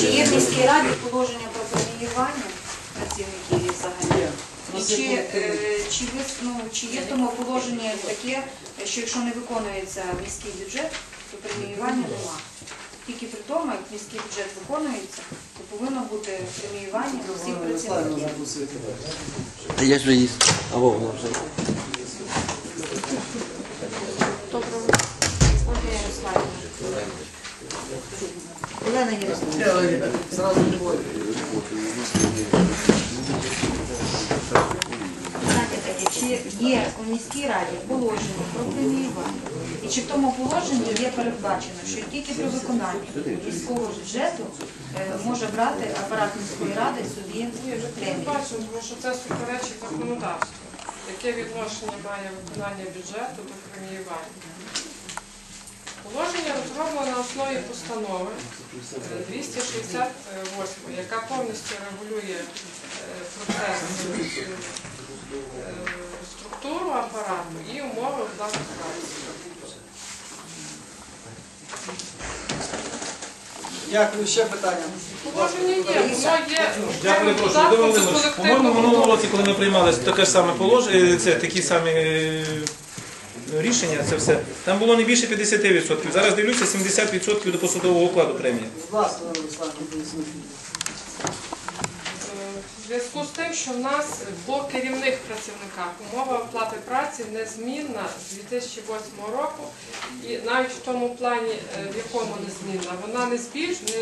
Чи є в міській раді положення про преміювання працівників взагалі? І чи, е, чи, ви- ну, чи є в тому положення таке, що якщо не виконується міський бюджет, то преміювання нема? Тільки при тому, як міський бюджет виконується, то повинно бути преміювання всіх працівників. я ж їсть. А во, вже. Олена двоє. Чи є у міській раді положення про преміювання? І чи в тому положенні є передбачено, що тільки при виконанні міського бюджету е, може брати апарат міської ради собі премію? Бачимо, тому що це суперечить законодавству. Яке відношення має виконання бюджету до преміювання? Положення розроблено на основі постанови е, 268, яка повністю регулює е, процес е, структуру апарату і умови праці. Дякую, ще питання. Положення є, воно є Я перепрошую, Володимир Володимирович, по-моєму, минулого договору. році, коли ми приймали таке ж саме положення, це такі самі е, рішення, це все, там було не більше 50%. Зараз дивлюся 70% до посадового окладу премії. Будь ласка. В зв'язку з тим, що в нас по керівних працівниках умова оплати праці незмінна з 2008 року, і навіть в тому плані, е, в якому незмінна, вона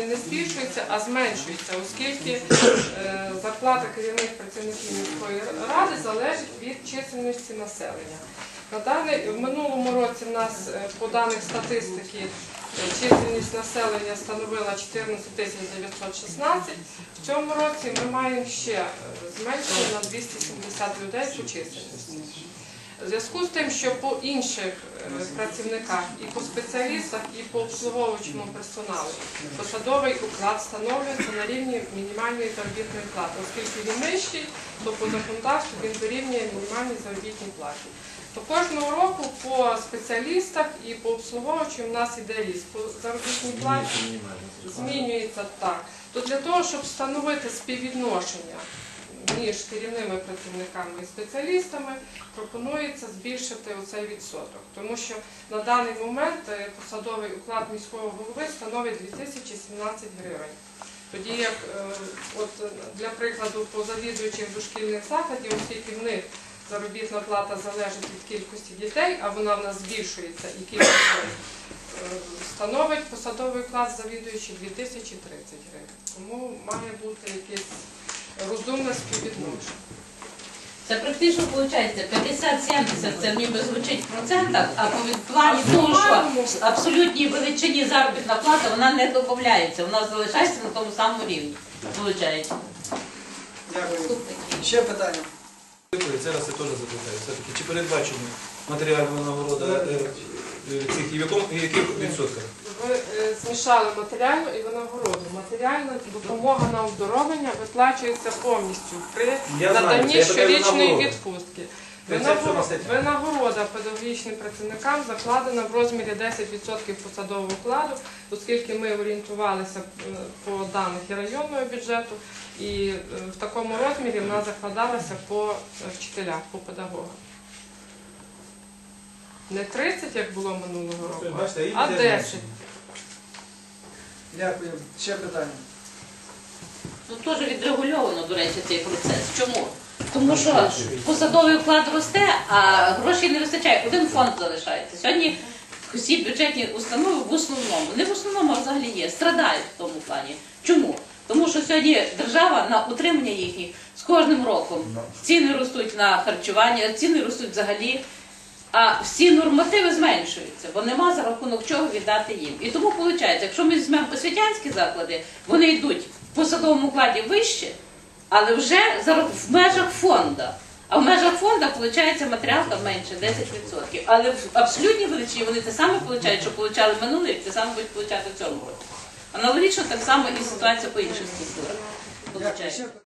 не збільшується, а зменшується, оскільки е, зарплата керівних працівників міської ради залежить від чисельності населення. На в минулому році в нас е, по даних статистики е, чисельність населення становила 14 тисяч 916. В цьому році ми маємо ще е, зменшення на 270 людей по чисельності. В зв'язку з тим, що по інших е, працівниках і по спеціалістах, і по обслуговуючому персоналу посадовий уклад встановлюється на рівні мінімальної заробітної плати, оскільки він нижчий, то по законодавству він дорівнює мінімальній заробітній платі. То кожного року по спеціалістах і по обслуговуючим у нас іде ріст. По заробітній платі змінюється так. То для того, щоб встановити співвідношення між керівними працівниками і спеціалістами, пропонується збільшити оцей відсоток. Тому що на даний момент е, посадовий уклад міського голови становить 2017 гривень. Тоді як е, от для прикладу по завідуючих дошкільних закладів, оскільки в них заробітна плата залежить від кількості дітей, а вона в нас збільшується і кількість е, становить посадовий клас завідуючий 2030 гривень. Тому має бути якесь розумне співвідношення. Це практично виходить 50-70, це ніби звучить в процентах, а по від- плані того, що в абсолютній величині заробітна плата вона не додається, вона залишається на тому самому рівні. Виходить. Дякую. Ще питання. Це раз я теж запитаю. Все-таки, чи передбачені матеріальна нагорода е, е, цих і в якому і в яких відсотках? Ви е, змішали матеріальну і винагороду. Матеріальна допомога на оздоровлення виплачується повністю при Я знаю, наданні це я питаю щорічної відпустки. Це все Винагорода, на статті. винагорода педагогічним працівникам закладена в розмірі 10% посадового окладу, оскільки ми орієнтувалися е, по даних і районного бюджету, і е, в такому розмірі вона закладалася по е, вчителях, по педагогам. Не 30, як було минулого року, Бачите, і а йде 10. Дякую. Ще питання. Тут теж відрегульовано, до речі, цей процес. Чому? Тому що посадовий уклад росте, а грошей не вистачає. Один фонд залишається. Сьогодні всі бюджетні установи в основному, не в основному, а взагалі є, страдають в тому плані. Чому? Тому що сьогодні держава на утримання їхніх з кожним роком ціни ростуть на харчування, ціни ростуть взагалі. А всі нормативи зменшуються, бо нема за рахунок чого віддати їм. І тому виходить, якщо ми візьмемо освітянські заклади, вони йдуть в посадовому укладі вище, але вже в межах фонда. А в межах фонду виходить матеріалка менше 10%. Але в абсолютній величині вони те саме получають, що получали минулий рік, те саме будуть получати в цьому році. Аналогічно так само і ситуація по інших структурах.